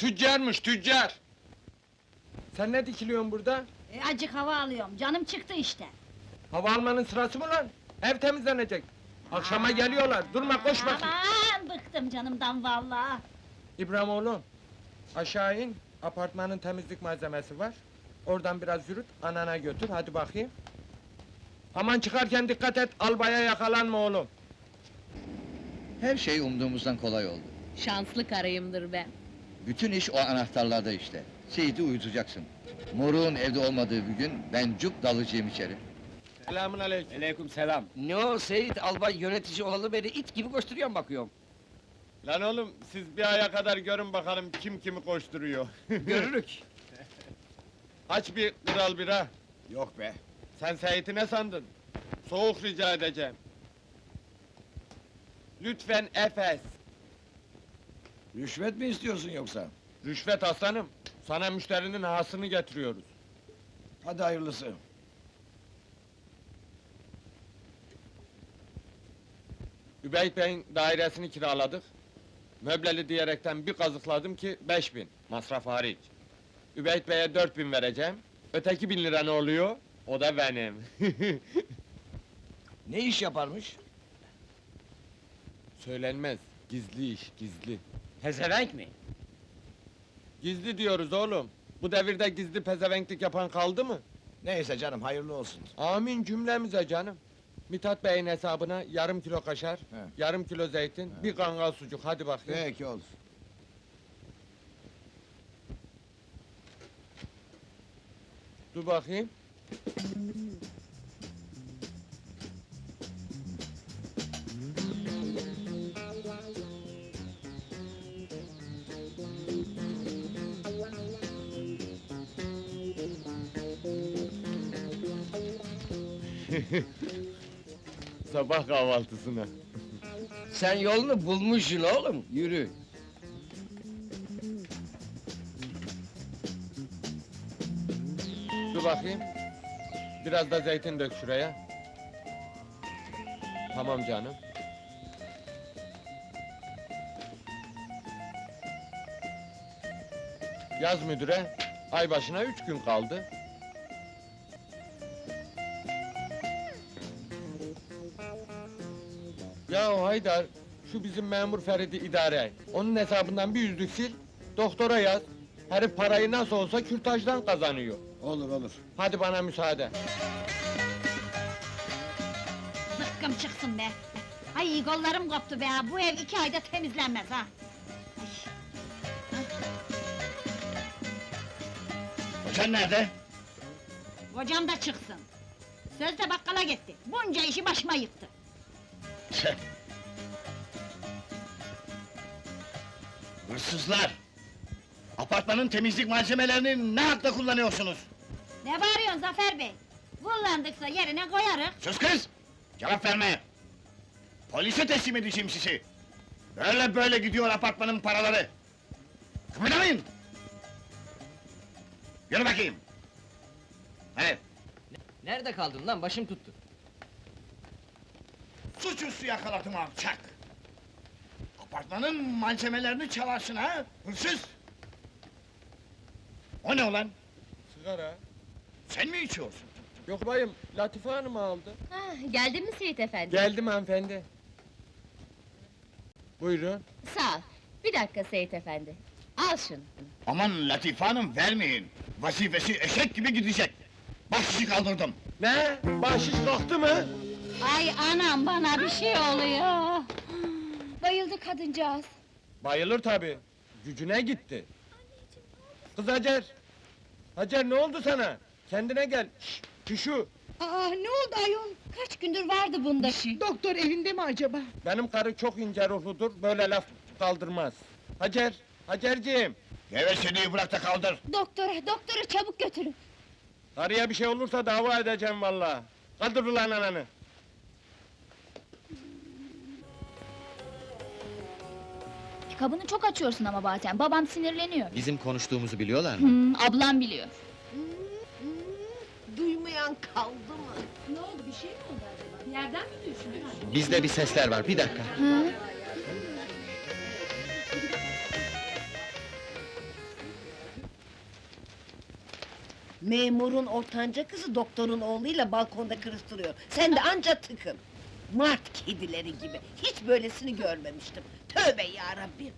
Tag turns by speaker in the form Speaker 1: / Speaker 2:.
Speaker 1: Tüccarmış tüccar. Sen ne dikiliyorsun burada?
Speaker 2: E, acık hava alıyorum, canım çıktı işte.
Speaker 1: Hava almanın sırası mı lan? Ev temizlenecek. Akşama geliyorlar. Durma koş bakayım.
Speaker 2: Aman bıktım canımdan vallahi.
Speaker 1: İbrahim oğlum. Aşağı in. Apartmanın temizlik malzemesi var. Oradan biraz yürüt, anana götür, hadi bakayım. Aman çıkarken dikkat et, albaya yakalanma oğlum.
Speaker 3: Her şey umduğumuzdan kolay oldu.
Speaker 4: Şanslı karıyımdır ben.
Speaker 3: Bütün iş o anahtarlarda işte. Seyit'i uyutacaksın. Moruğun evde olmadığı bir gün ben cuk dalacağım içeri.
Speaker 1: Selamun aleyküm.
Speaker 5: Aleyküm selam. Ne o Seyit albay yönetici olalı beri it gibi koşturuyorum bakıyorum.
Speaker 1: Lan oğlum, siz bir aya kadar görün bakalım kim kimi koşturuyor.
Speaker 5: Görürük.
Speaker 1: Aç bir kral bira.
Speaker 5: Yok be.
Speaker 1: Sen Seyit'i ne sandın? Soğuk rica edeceğim. Lütfen Efes.
Speaker 5: Rüşvet mi istiyorsun yoksa?
Speaker 1: Rüşvet aslanım. Sana müşterinin hasını getiriyoruz.
Speaker 5: Hadi hayırlısı.
Speaker 1: Übeyt Bey'in dairesini kiraladık. Möbleli diyerekten bir kazıkladım ki beş bin, masraf hariç. Übeyt Bey'e dört bin vereceğim. Öteki bin lira ne oluyor? O da benim.
Speaker 5: Ne iş yaparmış?
Speaker 1: Söylenmez, gizli iş, gizli.
Speaker 5: Pezevenk mi?
Speaker 1: Gizli diyoruz oğlum. Bu devirde gizli pezevenklik yapan kaldı mı?
Speaker 5: Neyse canım hayırlı olsun.
Speaker 1: Amin cümlemize canım. Mithat Bey'in hesabına yarım kilo kaşar,
Speaker 5: He.
Speaker 1: yarım kilo zeytin, bir kangal sucuk, hadi bakayım.
Speaker 5: Peki olur.
Speaker 1: Dur bakayım. Sabah kahvaltısına.
Speaker 5: Sen yolunu bulmuşsun oğlum. Yürü.
Speaker 1: Dur bakayım. Biraz da zeytin dök şuraya. Tamam canım. Yaz müdüre, ay başına üç gün kaldı. Ya Haydar, şu bizim memur Ferit'i idare et. Onun hesabından bir yüzlük sil, doktora yaz. Herif parayı nasıl olsa kürtajdan kazanıyor.
Speaker 5: Olur olur.
Speaker 1: Hadi bana müsaade.
Speaker 2: Zıkkım çıksın be. Ay kollarım koptu be, bu ev iki ayda temizlenmez ha.
Speaker 3: Sen nerede?
Speaker 2: kocam da çıksın. Sözde bakkala gitti, bunca işi başıma yıktı.
Speaker 3: Hırsızlar! Apartmanın temizlik malzemelerini ne hakla kullanıyorsunuz?
Speaker 2: Ne bağırıyorsun Zafer Bey? Kullandıksa yerine koyarız.
Speaker 3: Sus kız! Cevap verme! Polise teslim edeceğim sizi! Böyle böyle gidiyor apartmanın paraları! Kıpırdamayın! Yürü bakayım! Hadi!
Speaker 6: Nerede kaldın lan? Başım tuttu.
Speaker 3: Suçüstü yakaladım alçak! Apartmanın malzemelerini çalarsın ha, hırsız! O ne ulan?
Speaker 1: Sigara.
Speaker 3: Sen mi içiyorsun?
Speaker 1: Yok bayım, Latife Hanım aldı.
Speaker 4: Ah, geldin mi Seyit efendi?
Speaker 1: Geldim hanımefendi. Buyurun.
Speaker 4: Sağ ol. Bir dakika Seyit efendi. Al şunu.
Speaker 3: Aman Latife Hanım vermeyin! Vazifesi eşek gibi gidecek! Bahşişi kaldırdım!
Speaker 1: Ne? Bahşiş kalktı mı?
Speaker 2: Ay anam bana bir şey oluyor.
Speaker 4: Bayıldı kadıncağız.
Speaker 1: Bayılır tabi. Gücüne gitti. Kız Hacer. Hacer ne oldu sana? Kendine gel. Şşş, Pişu.
Speaker 4: Aa, ne oldu ayol? Kaç gündür vardı bunda
Speaker 7: Doktor evinde mi acaba?
Speaker 1: Benim karı çok ince ruhludur, böyle laf kaldırmaz. Hacer, Hacerciğim.
Speaker 3: Geveseliği bırak da kaldır!
Speaker 4: Doktora, doktora çabuk götürün.
Speaker 1: Karıya bir şey olursa dava edeceğim vallahi. Kaldır ulan ananı.
Speaker 8: Kabını çok açıyorsun ama bazen. Babam sinirleniyor.
Speaker 6: Bizim konuştuğumuzu biliyorlar mı?
Speaker 8: Hmm, ablam biliyor.
Speaker 7: Duymayan kaldı mı?
Speaker 4: Ne oldu bir şey mi oldu acaba? Yerden mi düştü?
Speaker 6: Bizde bir sesler var, bir dakika. Hı?
Speaker 7: Memurun ortanca kızı doktorun oğluyla balkonda kırıştırıyor. Sen de anca tıkın. Mart kedileri gibi. Hiç böylesini görmemiştim. Tövbe ya Rabbi.